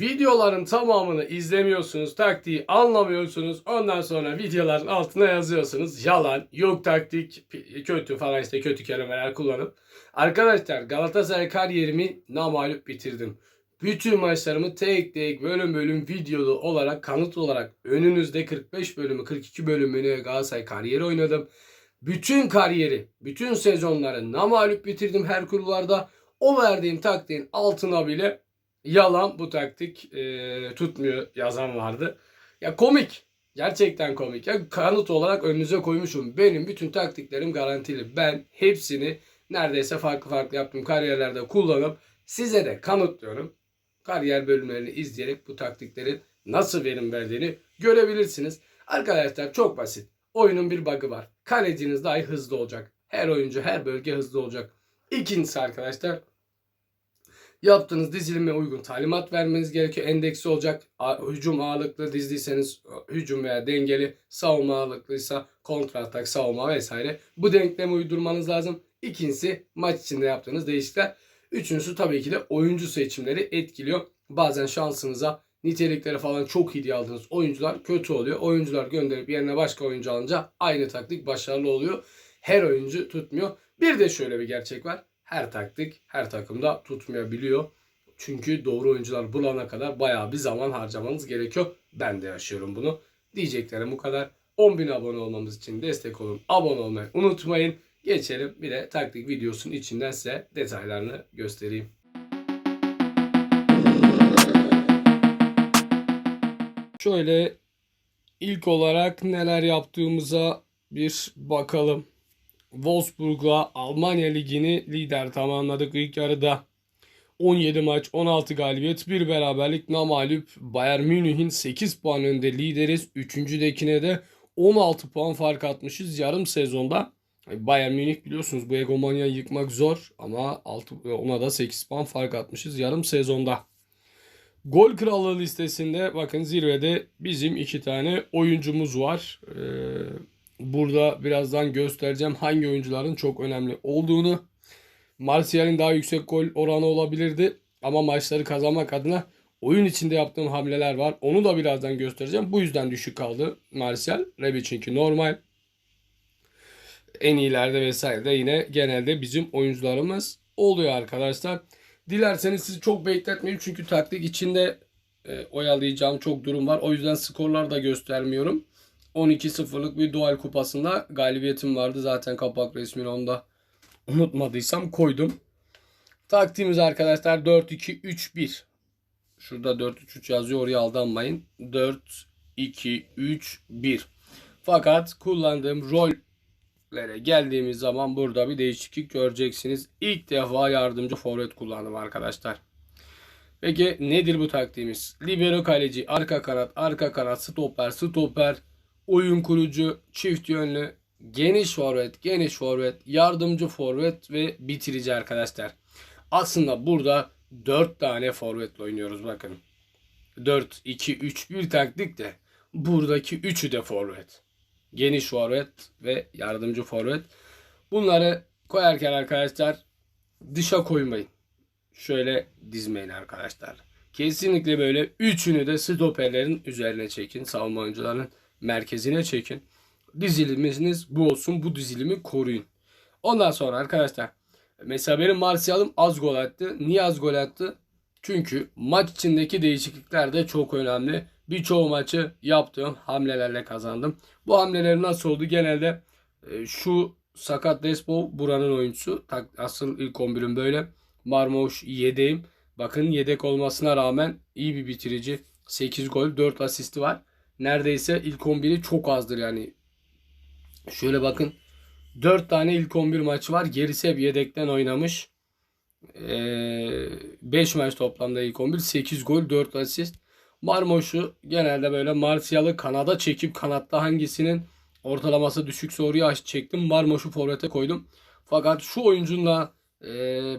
Videoların tamamını izlemiyorsunuz, taktiği anlamıyorsunuz. Ondan sonra videoların altına yazıyorsunuz. Yalan, yok taktik, kötü falan işte kötü kelimeler kullanıp. Arkadaşlar Galatasaray kariyerimi namalup bitirdim. Bütün maçlarımı tek tek bölüm bölüm videolu olarak kanıt olarak önünüzde 45 bölümü 42 bölümünü Galatasaray kariyeri oynadım. Bütün kariyeri, bütün sezonları namalup bitirdim her kulvarda. O verdiğim taktiğin altına bile yalan bu taktik e, tutmuyor yazan vardı. Ya komik. Gerçekten komik. Ya kanıt olarak önünüze koymuşum. Benim bütün taktiklerim garantili. Ben hepsini neredeyse farklı farklı yaptığım kariyerlerde kullanıp size de kanıtlıyorum. Kariyer bölümlerini izleyerek bu taktiklerin nasıl verim verdiğini görebilirsiniz. Arkadaşlar çok basit. Oyunun bir bug'ı var. Kaleciniz dahi hızlı olacak. Her oyuncu her bölge hızlı olacak. İkincisi arkadaşlar yaptığınız dizilime uygun talimat vermeniz gerekiyor. Endeksi olacak. Hücum ağırlıklı dizdiyseniz hücum veya dengeli, savunma ağırlıklıysa kontra atak, savunma vesaire. Bu denklemi uydurmanız lazım. İkincisi maç içinde yaptığınız değişiklikler. Üçüncüsü tabii ki de oyuncu seçimleri etkiliyor. Bazen şansınıza nitelikleri falan çok iyi aldığınız oyuncular kötü oluyor. Oyuncular gönderip yerine başka oyuncu alınca aynı taktik başarılı oluyor. Her oyuncu tutmuyor. Bir de şöyle bir gerçek var. Her taktik her takımda tutmayabiliyor. Çünkü doğru oyuncular bulana kadar bayağı bir zaman harcamanız gerekiyor. Ben de yaşıyorum bunu. Diyeceklerim bu kadar. 10.000 abone olmamız için destek olun. Abone olmayı unutmayın. Geçelim bir de taktik videosunun içinden size detaylarını göstereyim. Şöyle ilk olarak neler yaptığımıza bir bakalım. Wolfsburg'la Almanya Ligi'ni lider tamamladık ilk yarıda. 17 maç, 16 galibiyet, bir beraberlik namalup. Bayern Münih'in 8 puan önünde lideriz. Üçüncüdekine de 16 puan fark atmışız yarım sezonda. Bayern Münih biliyorsunuz bu egomanyayı yıkmak zor ama 6, ona da 8 puan fark atmışız yarım sezonda. Gol krallığı listesinde bakın zirvede bizim iki tane oyuncumuz var. Ee, burada birazdan göstereceğim hangi oyuncuların çok önemli olduğunu. Martial'in daha yüksek gol oranı olabilirdi ama maçları kazanmak adına oyun içinde yaptığım hamleler var. Onu da birazdan göstereceğim. Bu yüzden düşük kaldı Martial. Rebic'inki normal. En iyilerde vesaire de yine genelde bizim oyuncularımız oluyor arkadaşlar. Dilerseniz sizi çok bekletmeyeyim çünkü taktik içinde e, oyalayacağım çok durum var. O yüzden skorlar da göstermiyorum. 12-0'lık bir dual kupasında galibiyetim vardı. Zaten kapak resmini onda unutmadıysam koydum. Taktiğimiz arkadaşlar 4-2-3-1. Şurada 4-3-3 yazıyor oraya aldanmayın. 4-2-3-1. Fakat kullandığım rollere geldiğimiz zaman burada bir değişiklik göreceksiniz. İlk defa yardımcı forvet kullandım arkadaşlar. Peki nedir bu taktiğimiz? Libero kaleci, arka kanat, arka kanat, stoper, stoper, oyun kurucu, çift yönlü, geniş forvet, geniş forvet, yardımcı forvet ve bitirici arkadaşlar. Aslında burada 4 tane forvetle oynuyoruz bakın. 4 2 3 1 taktik de buradaki üçü de forvet. Geniş forvet ve yardımcı forvet. Bunları koyarken arkadaşlar dışa koymayın. Şöyle dizmeyin arkadaşlar. Kesinlikle böyle üçünü de stoperlerin üzerine çekin. Savunma oyuncularının merkezine çekin. Diziliminiz bu olsun. Bu dizilimi koruyun. Ondan sonra arkadaşlar mesela benim Martial'ım az gol attı. Niye az gol attı? Çünkü maç içindeki değişiklikler de çok önemli. Birçoğu maçı yaptığım hamlelerle kazandım. Bu hamleler nasıl oldu? Genelde e, şu Sakat Despo buranın oyuncusu. Asıl ilk 11'im böyle. Marmouş yedeğim. Bakın yedek olmasına rağmen iyi bir bitirici. 8 gol 4 asisti var. Neredeyse ilk 11'i çok azdır yani. Şöyle bakın. 4 tane ilk 11 maçı var. Gerisi hep yedekten oynamış. 5 maç toplamda ilk 11. 8 gol 4 asist. Marmoş'u genelde böyle Martial'ı kanada çekip kanatta hangisinin ortalaması düşükse oraya çektim. Marmoş'u forvete koydum. Fakat şu oyuncunla e,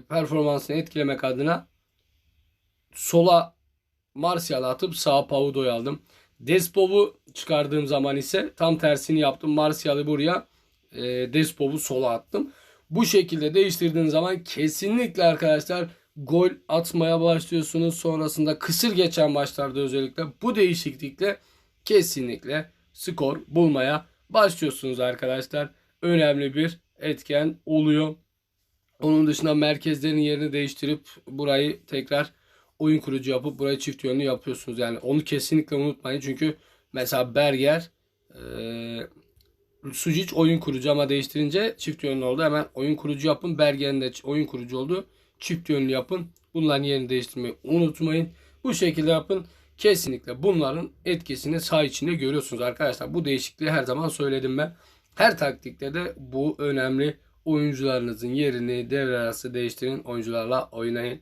performansını etkilemek adına sola Martial atıp sağa Paudo'yu aldım. Despov'u çıkardığım zaman ise tam tersini yaptım. Martial'ı buraya e, Despov'u sola attım. Bu şekilde değiştirdiğin zaman kesinlikle arkadaşlar gol atmaya başlıyorsunuz. Sonrasında kısır geçen maçlarda özellikle bu değişiklikle kesinlikle skor bulmaya başlıyorsunuz arkadaşlar. Önemli bir etken oluyor. Onun dışında merkezlerin yerini değiştirip burayı tekrar oyun kurucu yapıp burayı çift yönlü yapıyorsunuz. Yani onu kesinlikle unutmayın. Çünkü mesela Berger eee Sucic oyun kurucu ama değiştirince çift yönlü oldu. Hemen oyun kurucu yapın. Bergen'in de oyun kurucu oldu. Çift yönlü yapın. Bunların yerini değiştirmeyi unutmayın. Bu şekilde yapın. Kesinlikle bunların etkisini saha içinde görüyorsunuz arkadaşlar. Bu değişikliği her zaman söyledim ben. Her taktikte de bu önemli. Oyuncularınızın yerini devre arası değiştirin. Oyuncularla oynayın.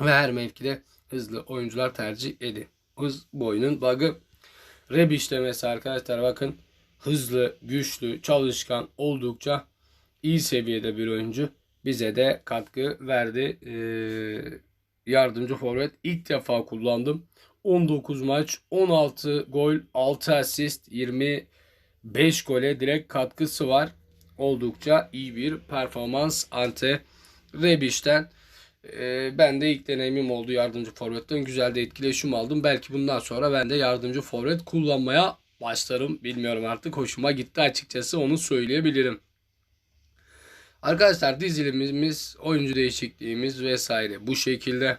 Ve her mevkide hızlı oyuncular tercih edin. Hız bu oyunun bug'ı. Rebiş'te mesela arkadaşlar bakın hızlı, güçlü, çalışkan oldukça iyi seviyede bir oyuncu. Bize de katkı verdi. Ee, yardımcı forvet ilk defa kullandım. 19 maç, 16 gol, 6 asist, 25 gole direkt katkısı var. Oldukça iyi bir performans Ante Rebiş'ten. Ee, ben de ilk deneyimim oldu yardımcı forvetten. Güzel de etkileşim aldım. Belki bundan sonra ben de yardımcı forvet kullanmaya başlarım. Bilmiyorum artık. Hoşuma gitti açıkçası. Onu söyleyebilirim. Arkadaşlar dizilimimiz, oyuncu değişikliğimiz vesaire bu şekilde.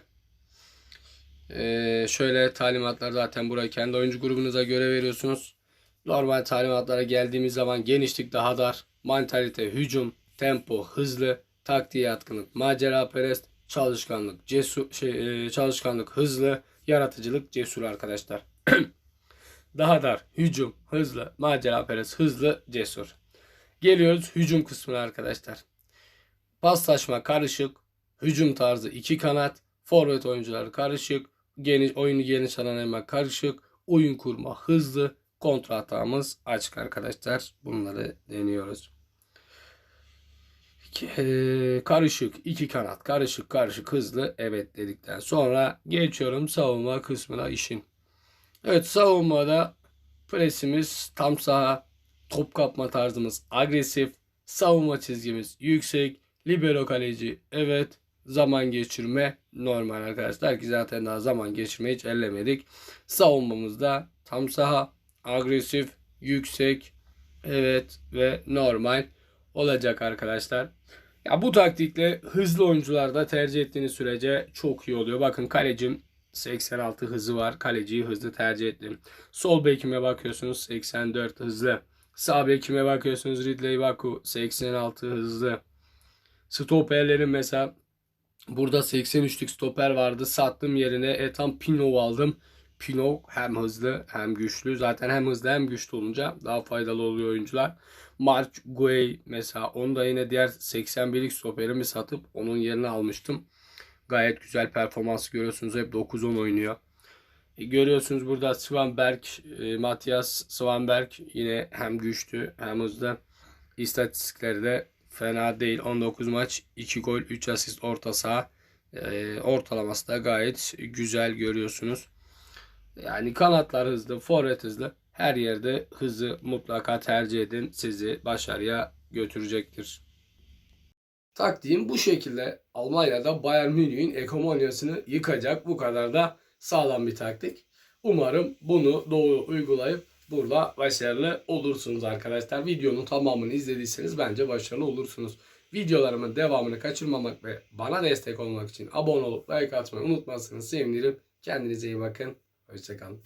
Ee, şöyle talimatlar zaten buraya kendi oyuncu grubunuza göre veriyorsunuz. Normal talimatlara geldiğimiz zaman genişlik daha dar, mantalite, hücum, tempo, hızlı, taktiğe yatkınlık, macera perest, çalışkanlık, cesur, şey, e, çalışkanlık, hızlı, yaratıcılık, cesur arkadaşlar. daha dar, hücum, hızlı, macera perest, hızlı, cesur. Geliyoruz hücum kısmına arkadaşlar. Paslaşma karışık, hücum tarzı iki kanat, forvet oyuncuları karışık, geniş oyunu geniş alan hemen karışık, oyun kurma hızlı, kontra hatamız açık arkadaşlar. Bunları deniyoruz. Eee, Karışık iki kanat karışık karışık hızlı evet dedikten sonra geçiyorum savunma kısmına işin. Evet savunmada presimiz tam saha top kapma tarzımız agresif savunma çizgimiz yüksek libero kaleci evet zaman geçirme normal arkadaşlar ki zaten daha zaman geçirmeyi hiç ellemedik. Savunmamızda tam saha agresif yüksek evet ve normal olacak arkadaşlar. Ya bu taktikle hızlı oyuncularda tercih ettiğiniz sürece çok iyi oluyor. Bakın kalecim 86 hızı var. Kaleciyi hızlı tercih ettim. Sol bekime bakıyorsunuz 84 hızlı. Sağ bekime bakıyorsunuz Ridley Baku 86 hızlı. Stoperlerin mesela burada 83'lük stoper vardı. Sattım yerine Ethan Pinov aldım. Pinov hem hızlı hem güçlü. Zaten hem hızlı hem güçlü olunca daha faydalı oluyor oyuncular. Mark Guay mesela onu da yine diğer 81'lik stoperimi satıp onun yerine almıştım. Gayet güzel performansı görüyorsunuz. Hep 9-10 oynuyor. E, görüyorsunuz burada Svanberg, e, Matias Svanberg yine hem güçlü hem hızlı. İstatistikleri de fena değil. 19 maç, 2 gol, 3 asist orta saha. E, ortalaması da gayet güzel görüyorsunuz. Yani kanatlar hızlı, forvet hızlı. Her yerde hızı mutlaka tercih edin. Sizi başarıya götürecektir. Taktiğim bu şekilde Almanya'da Bayern Münih'in hegemonyasını yıkacak. Bu kadar da sağlam bir taktik. Umarım bunu doğru uygulayıp burada başarılı olursunuz arkadaşlar. Videonun tamamını izlediyseniz bence başarılı olursunuz. Videolarımın devamını kaçırmamak ve bana destek olmak için abone olup like atmayı unutmazsanız sevinirim. Kendinize iyi bakın. Hoşçakalın.